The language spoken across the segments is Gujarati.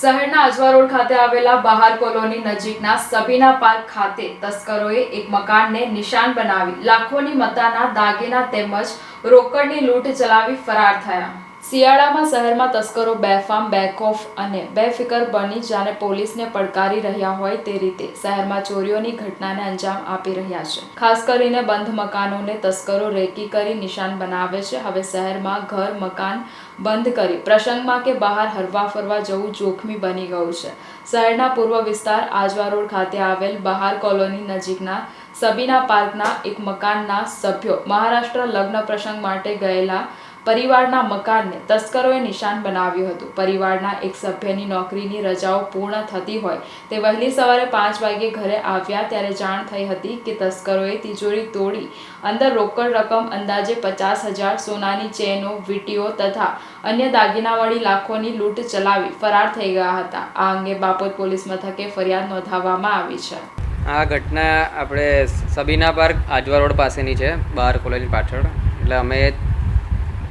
શહેરના અજવા રોડ ખાતે આવેલા બહાર કોલોની નજીકના સબીના પાર્ક ખાતે તસ્કરોએ એક મકાનને નિશાન બનાવી લાખોની મતાના દાગીના તેમજ રોકડની લૂંટ ચલાવી ફરાર થયા. શિયાળામાં શહેરમાં તસ્કરો બેફામ બેકઓફ અને બેફિકર બની જાણે પોલીસને પડકારી રહ્યા હોય તે રીતે શહેરમાં ચોરીઓની ઘટનાને અંજામ આપી રહ્યા છે. ખાસ કરીને બંધ મકાનોને તસ્કરો રેકી કરી નિશાન બનાવે છે. હવે શહેરમાં ઘર, મકાન બંધ કરી પ્રસંગમાં કે બહાર હરવા ફરવા જવું જોખમી બની ગયું છે. શહેરના પૂર્વ વિસ્તાર આજવા રોડ ખાતે આવેલ બહાર કોલોની નજીકના સબીના પાર્કના એક મકાનના સભ્યો મહારાષ્ટ્ર લગ્ન પ્રસંગ માટે ગયેલા પરિવારના મકાનને તસ્કરોએ નિશાન બનાવ્યું હતું. પરિવારના એક સભ્યની નોકરીની રજાઓ પૂર્ણ થતી હોય તે વહેલી સવારે પાંચ વાગે ઘરે આવ્યા ત્યારે જાણ થઈ હતી કે તસ્કરોએ તિજોરી તોડી અંદર રોકડ રકમ અંદાજે પચાસ હજાર, સોનાની ચેનો, વીટીઓ તથા અન્ય દાગીનાવાળી લાખોની લૂંટ ચલાવી ફરાર થઈ ગયા હતા. આ અંગે બાપોદ પોલીસ મથકે ફરિયાદ નોંધાવવામાં આવી છે. આ ઘટના આપણે સબીના પાર્ક આજવા રોડ પાસેની છે બહાર કોલેજ પાછળ. એટલે અમે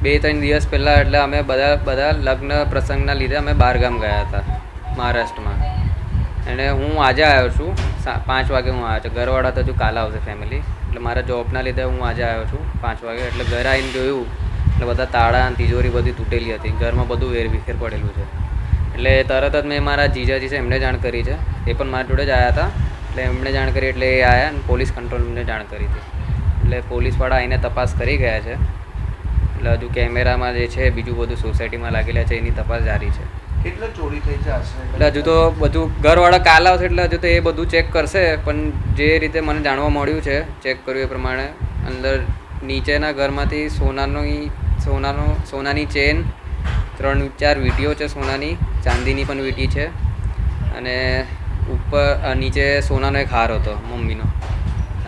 બે ત્રણ દિવસ પહેલાં એટલે અમે બધા બધા લગ્ન પ્રસંગના લીધે અમે બહાર ગામ ગયા હતા, મહારાષ્ટ્રમાં. અને હું આજે આવ્યો છું પાંચ વાગે હું આવ્યો છું. ઘરવાળા તો હજુ કાલે આવશે ફેમિલી એટલે મારા જોબના લીધે હું આજે આવ્યો છું, પાંચ વાગે. એટલે ઘરે આવીને જોયું, એટલે બધા તાળા અને તિજોરી બધી તૂટેલી હતી. ઘરમાં બધું વેરવિખેર પડેલું છે. એટલે તરત જ મેં મારા જીજાજી છે, એમને જાણ કરી છે. એ પણ મારા જોડે જ આવ્યા હતા. એટલે એમણે જાણ કરી, એટલે એ આવ્યા અને પોલીસ કંટ્રોલને જાણ કરી હતી. એટલે પોલીસવાળા આવીને તપાસ કરી ગયા છે. એટલે હજુ કેમેરામાં જે છે બીજું બધું સોસાયટીમાં લાગેલા છે એની તપાસ જારી છે. કેટલે ચોરી થઈ છે એટલે હજુ તો બધું ઘરવાળા કાલ આવશે એટલે હજુ તો એ બધું ચેક કરશે પણ જે રીતે મને જાણવા મળ્યું છે ચેક કર્યું એ પ્રમાણે અંદર નીચેના ઘરમાંથી સોનાની સોનાનો સોનાની ચેન ત્રણ ચાર વીટીઓ છે સોનાની ચાંદીની પણ વીટી છે અને ઉપર નીચે સોનાનો એક હાર હતો મમ્મીનો.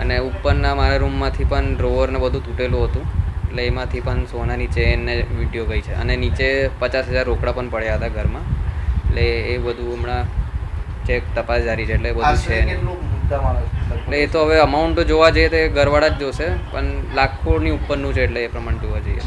અને ઉપરના મારા રૂમમાંથી પણ ડ્રોવર ને બધું તૂટેલું હતું. એટલે એમાંથી પણ સોનાની ચેન ને વીડિયો ગઈ છે. અને નીચે પચાસ હજાર રોકડા પણ પડ્યા હતા ઘરમાં. એટલે એ બધું હમણાં ચેક તપાસ જારી છે એટલે બધું છે? એટલે એ તો હવે અમાઉન્ટ જોવા જઈએ તો એ ઘરવાળા જ જોશે પણ લાખોની ઉપરનું છે એટલે એ પ્રમાણે જોવા જઈએ.